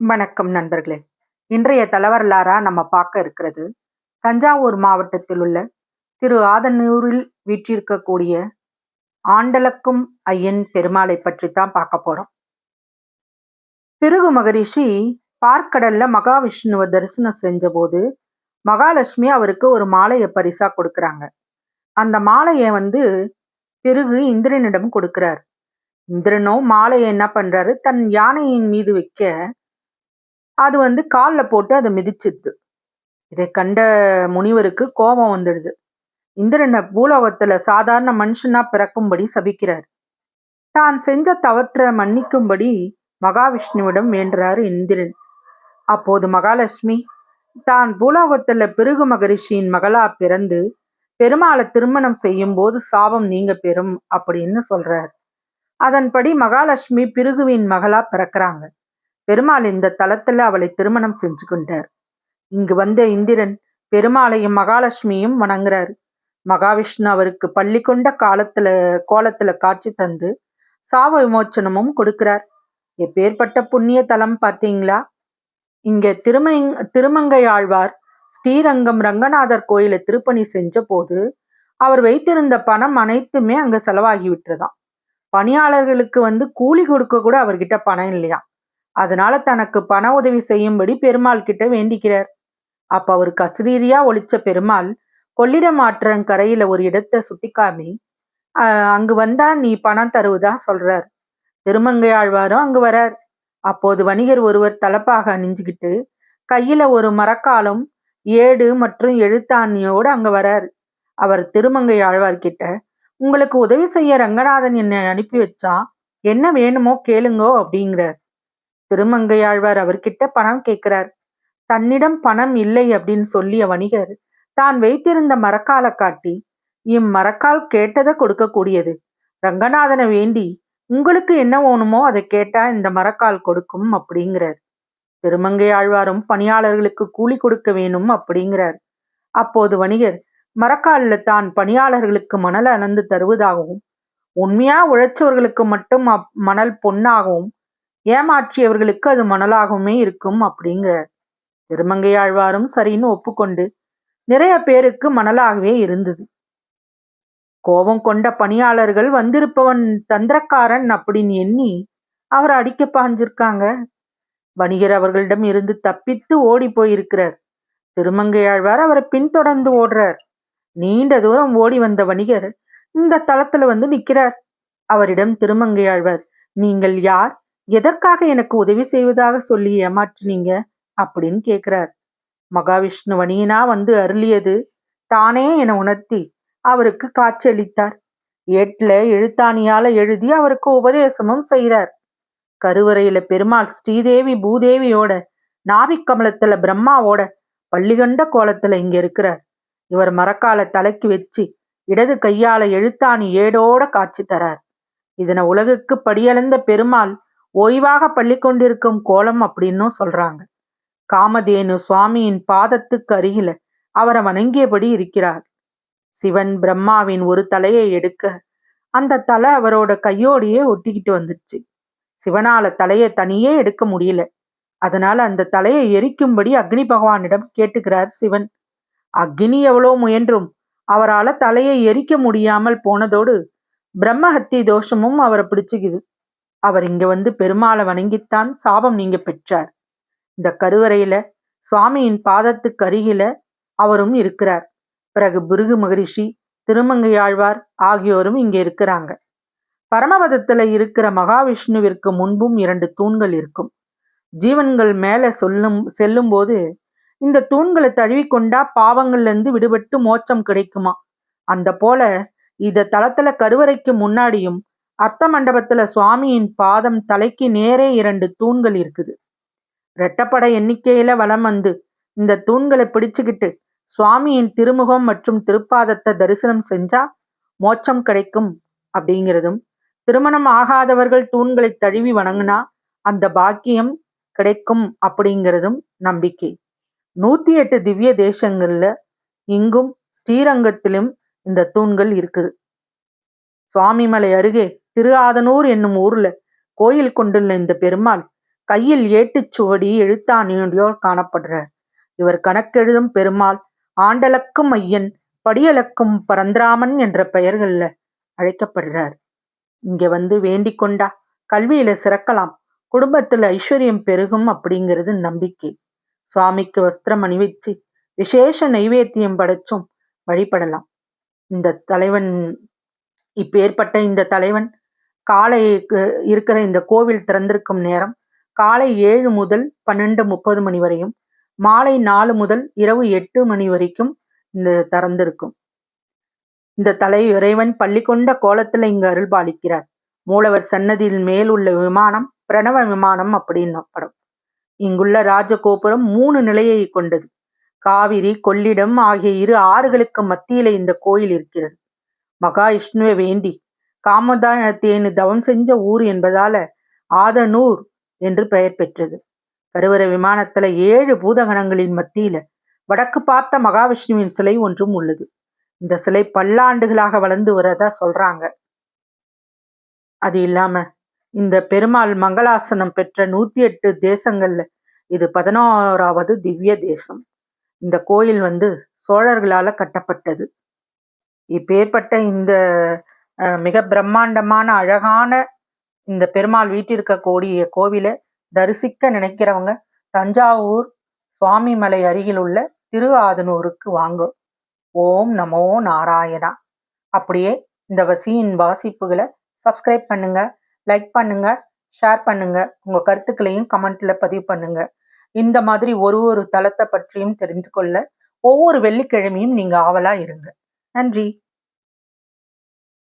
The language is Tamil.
வணக்கம் நண்பர்களே. இன்றைய தலைவரலாரா நம்ம பார்க்க இருக்கிறது தஞ்சாவூர் மாவட்டத்தில் உள்ள திரு ஆதனூரில் வீற்றிருக்கக்கூடிய ஆண்டலக்கும் ஐயன் பெருமாளை பற்றி தான் பார்க்க போறோம். பிருகு மகரிஷி பார்க்கடல்ல மகாவிஷ்ணுவை தரிசனம் செஞ்சபோது மகாலட்சுமி அவருக்கு ஒரு மாலையை பரிசா கொடுக்குறாங்க. அந்த மாலையை வந்து பிருகு இந்திரனிடம் கொடுக்கிறார். இந்திரனோ மாலையை என்ன பண்றாரு? தன் யானையின் மீது வைக்க அது வந்து காலில் போட்டு அதை மிதிச்சிடுது. இதை கண்ட முனிவருக்கு கோபம் வந்துடுது. இந்திரனை பூலோகத்துல சாதாரண மனுஷனா பிறக்கும்படி சபிக்கிறார். தான் செஞ்ச தவற்ற மன்னிக்கும்படி மகாவிஷ்ணுவிடம் வேண்டுறார் இந்திரன். அப்போது மகாலட்சுமி தான் பூலோகத்துல பிருகு மகரிஷியின் மகளா பிறந்து பெருமாளை திருமணம் செய்யும் போது சாபம் நீங்க பெறும் அப்படின்னு சொல்றார். அதன்படி மகாலட்சுமி பிருகுவின் மகளா பிறக்கிறாங்க. பெருமாள் இந்த தலத்துல அவளை திருமணம் செஞ்சு கொண்டார். இங்கு வந்த இந்திரன் பெருமாளையும் மகாலட்சுமியும் வணங்குறார். மகாவிஷ்ணு அவருக்கு பள்ளி கொண்ட காலத்துல கோலத்துல காட்சி தந்து சாப விமோச்சனமும் கொடுக்கிறார். எப்பேற்பட்ட புண்ணிய தலம் பார்த்தீங்களா? இங்க திருமை திருமங்கை ஆழ்வார் ஸ்ரீரங்கம் ரங்கநாதர் கோயில திருப்பணி செஞ்ச போது அவர் வைத்திருந்த பணம் அனைத்துமே அங்க செலவாகி விட்டுறதாம் பணியாளர்களுக்கு வந்து கூலி கொடுக்க கூட அவர்கிட்ட பணம் இல்லையா அதனால தனக்கு பண உதவி செய்யும்படி பெருமாள் கிட்ட வேண்டிக்கிறார். அப்ப அவர் கசிரீரியா ஒழிச்ச பெருமாள் கொள்ளிடம் கரையில ஒரு இடத்தை சுட்டிக்காமி அங்கு வந்தா நீ பணம் தருவதா சொல்றார். திருமங்கையாழ்வாரும் அங்கு வரார். அப்போது வணிகர் ஒருவர் தலப்பாக அணிஞ்சுக்கிட்டு கையில ஒரு மரக்காலம் ஏடு மற்றும் எழுத்தாணியோடு அங்க வரார். அவர் திருமங்கை ஆழ்வார்கிட்ட உங்களுக்கு உதவி செய்ய ரங்கநாதன் என்னை அனுப்பி வச்சா என்ன வேணுமோ கேளுங்கோ அப்படிங்கிறார். திருமங்கையாழ்வார் அவர்கிட்ட பணம் கேட்கிறார். தன்னிடம் பணம் இல்லை அப்படின்னு சொல்லிய வணிகர் தான் வைத்திருந்த மரக்காலை காட்டி இம்மரக்கால் கேட்டதை கொடுக்கக்கூடியது. ரங்கநாதனை வேண்டி உங்களுக்கு என்ன வேணுமோ அதை கேட்டா இந்த மரக்கால் கொடுக்கும் அப்படிங்கிறார். திருமங்கை ஆழ்வாரும் பணியாளர்களுக்கு கூலி கொடுக்க வேணும் அப்படிங்கிறார். அப்போது வணிகர் மரக்காலில் தான் பணியாளர்களுக்கு மணல் அளந்து தருவதாகவும் உண்மையா உழைச்சவர்களுக்கு மட்டும் மணல் பொன்னாகவும் ஏமாற்றியவர்களுக்கு அது மணலாகவுமே இருக்கும் அப்படிங்கிற திருமங்கையாழ்வாரும் சரின்னு ஒப்புக்கொண்டு நிறைய பேருக்கு மணலாகவே இருந்தது. கோபம் கொண்ட பணியாளர்கள் வந்திருப்பவன் தந்திரக்காரன் அப்படின்னு எண்ணி அவர் அடிக்க பாஞ்சிருக்காங்க. வணிகர் அவர்களிடம் இருந்து தப்பித்து ஓடி போயிருக்கிறார். திருமங்கையாழ்வார் அவரை பின்தொடர்ந்து ஓடுறார். நீண்ட தூரம் ஓடி வந்த வணிகர் இந்த தளத்துல வந்து நிக்கிறார். அவரிடம் திருமங்கையாழ்வார் நீங்கள் யார்? எதற்காக எனக்கு உதவி செய்வதாக சொல்லி ஏமாற்றினீங்க? அப்படின்னு கேட்கிறார் மகாவிஷ்ணு வணியனா வந்து அருளியது தானே என உணர்த்தி அவருக்கு காட்சியளித்தார். ஏட்ல எழுத்தாணியால எழுதி அவருக்கு உபதேசமும் செய்கிறார் கருவறையில பெருமாள் ஸ்ரீதேவி பூதேவியோட நாபிக்கமலத்துல பிரம்மாவோட பள்ளிகண்ட கோலத்துல இங்க இருக்கிறார். இவர் மரக்கால தலைக்கு வச்சு இடது கையால எழுத்தாணி ஏடோட காட்சி தரார். இதனை உலகுக்கு படியளந்த பெருமாள் ஓய்வாக பள்ளி கொண்டிருக்கும் கோலம் அப்படின்னும் சொல்றாங்க. காமதேனு சுவாமியின் பாதத்துக்கு அருகில அவரை வணங்கியபடி இருக்கிறார். சிவன் பிரம்மாவின் ஒரு தலையை எடுக்க அந்த தலை அவரோட கையோடையே ஒட்டிக்கிட்டு வந்துடுச்சு. சிவனால தலையை தனியே எடுக்க முடியல. அதனால அந்த தலையை எரிக்கும்படி அக்னி பகவானிடம் கேட்டுக்கிறார் சிவன். அக்னி எவ்வளோ முயன்றும் அவரால் தலையை எரிக்க முடியாமல் போனதோடு பிரம்மஹத்தி தோஷமும் அவரை பிடிச்சுக்குது. அவர் இங்க வந்து பெருமாளை வணங்கித்தான் சாபம் நீங்க பெற்றார். இந்த கருவறையில சுவாமியின் பாதத்துக்கு அருகில அவரும் இருக்கிறார். பிறகு புருகு மகரிஷி திருமங்கையாழ்வார் ஆகியோரும் இங்க இருக்கிறாங்க. பரமபதத்துல இருக்கிற மகாவிஷ்ணுவிற்கு முன்பும் இரண்டு தூண்கள் இருக்கும். ஜீவன்கள் மேல சொல்லும் செல்லும் போது இந்த தூண்களை தழுவிக்கொண்டா பாவங்கள்ல இருந்து விடுபட்டு மோட்சம் கிடைக்குமா? அந்த போல இத தளத்துல கருவறைக்கு முன்னாடியும் அர்த்த மண்டபத்துல சுவாமியின் பாதம் தலைக்கு நேரே இரண்டு தூண்கள் இருக்குது. ரெட்டப்பட எண்ணிக்கையில வலம் வந்து இந்த தூண்களை பிடிச்சுக்கிட்டு சுவாமியின் திருமுகம் மற்றும் திருப்பாதத்தை தரிசனம் செஞ்சா மோட்சம் கிடைக்கும் அப்படிங்கிறதும் திருமணம் ஆகாதவர்கள் தூண்களை தழுவி வணங்கினா அந்த பாக்கியம் கிடைக்கும் அப்படிங்கிறதும் நம்பிக்கை. நூத்தி எட்டு திவ்ய தேசங்கள்ல இங்கும் ஸ்ரீரங்கத்திலும் இந்த தூண்கள் இருக்குது. சுவாமிமலை அருகே திரு ஆதனூர் என்னும் ஊர்ல கோயில் கொண்டுள்ள இந்த பெருமாள் கையில் ஏட்டுச்சுவடி எழுத்தாணியோர் காணப்படுறார். இவர் கணக்கெழுதும் பெருமாள் ஆண்டலக்கும் ஐயன் படியலக்கும் பரந்திராமன் என்ற பெயர்கள்ல அழைக்கப்படுறார். இங்க வந்து வேண்டிக் கொண்டா கல்வியில சிறக்கலாம் குடும்பத்துல ஐஸ்வர்யம் பெருகும் அப்படிங்கிறது நம்பிக்கை. சுவாமிக்கு வஸ்திரம் அணிவிச்சு விசேஷ நைவேத்தியம் படைச்சும் வழிபடலாம். இந்த தலைவன் இப்பேற்பட்ட இந்த தலைவன் காலை இருக்கிற இந்த கோவில் திறந்திருக்கும் நேரம் காலை ஏழு முதல் பன்னெண்டு முப்பது மணி வரையும் மாலை நாலு முதல் இரவு எட்டு மணி வரைக்கும் இந்த திறந்திருக்கும். இந்த தலை இறைவன் பள்ளி கொண்ட கோலத்துல இங்கு அருள்பாலிக்கிறார். மூலவர் சன்னதியில் மேல் உள்ள விமானம் பிரணவ விமானம் அப்படின்னு படம் இங்குள்ள ராஜகோபுரம் மூணு நிலையை கொண்டது. காவிரி கொள்ளிடம் ஆகிய இரு ஆறுகளுக்கு மத்தியில இந்த கோயில் இருக்கிறது. மகா விஷ்ணுவை வேண்டி காமதானத்தேனு தவம் செஞ்ச ஊர் என்பதால ஆதனூர் என்று பெயர் பெற்றது. கருவற விமானத்துல ஏழு பூதகணங்களின் மத்தியில வடக்கு பார்த்த மகாவிஷ்ணுவின் சிலை ஒன்றும் உள்ளது. இந்த சிலை பல்லாண்டுகளாக வளர்ந்து வரதா சொல்றாங்க. அது இல்லாம இந்த பெருமாள் மங்களாசனம் பெற்ற நூத்தி எட்டு தேசங்கள்ல இது பதினோராவது திவ்ய தேசம். இந்த கோயில் வந்து சோழர்களால கட்டப்பட்டது. இப்பேற்பட்ட இந்த மிக பிரம்மாண்டமான அழகான இந்த பெருமாள் வீட்டிற்கக்கூடிய கோவிலை தரிசிக்க நினைக்கிறவங்க தஞ்சாவூர் சுவாமிமலை அருகில் உள்ள திரு ஆதனூருக்கு வாங்க. ஓம் நமோ நாராயணா. அப்படியே இந்த வசியின் வாசிப்புகளை சப்ஸ்கிரைப் பண்ணுங்க லைக் பண்ணுங்க ஷேர் பண்ணுங்க உங்க கருத்துக்களையும் கமெண்ட்ல பதிவு பண்ணுங்க. இந்த மாதிரி ஒரு ஒரு தளத்தை பற்றியும் தெரிந்து கொள்ள ஒவ்வொரு வெள்ளிக்கிழமையும் நீங்க ஆவலா இருங்க. நன்றி.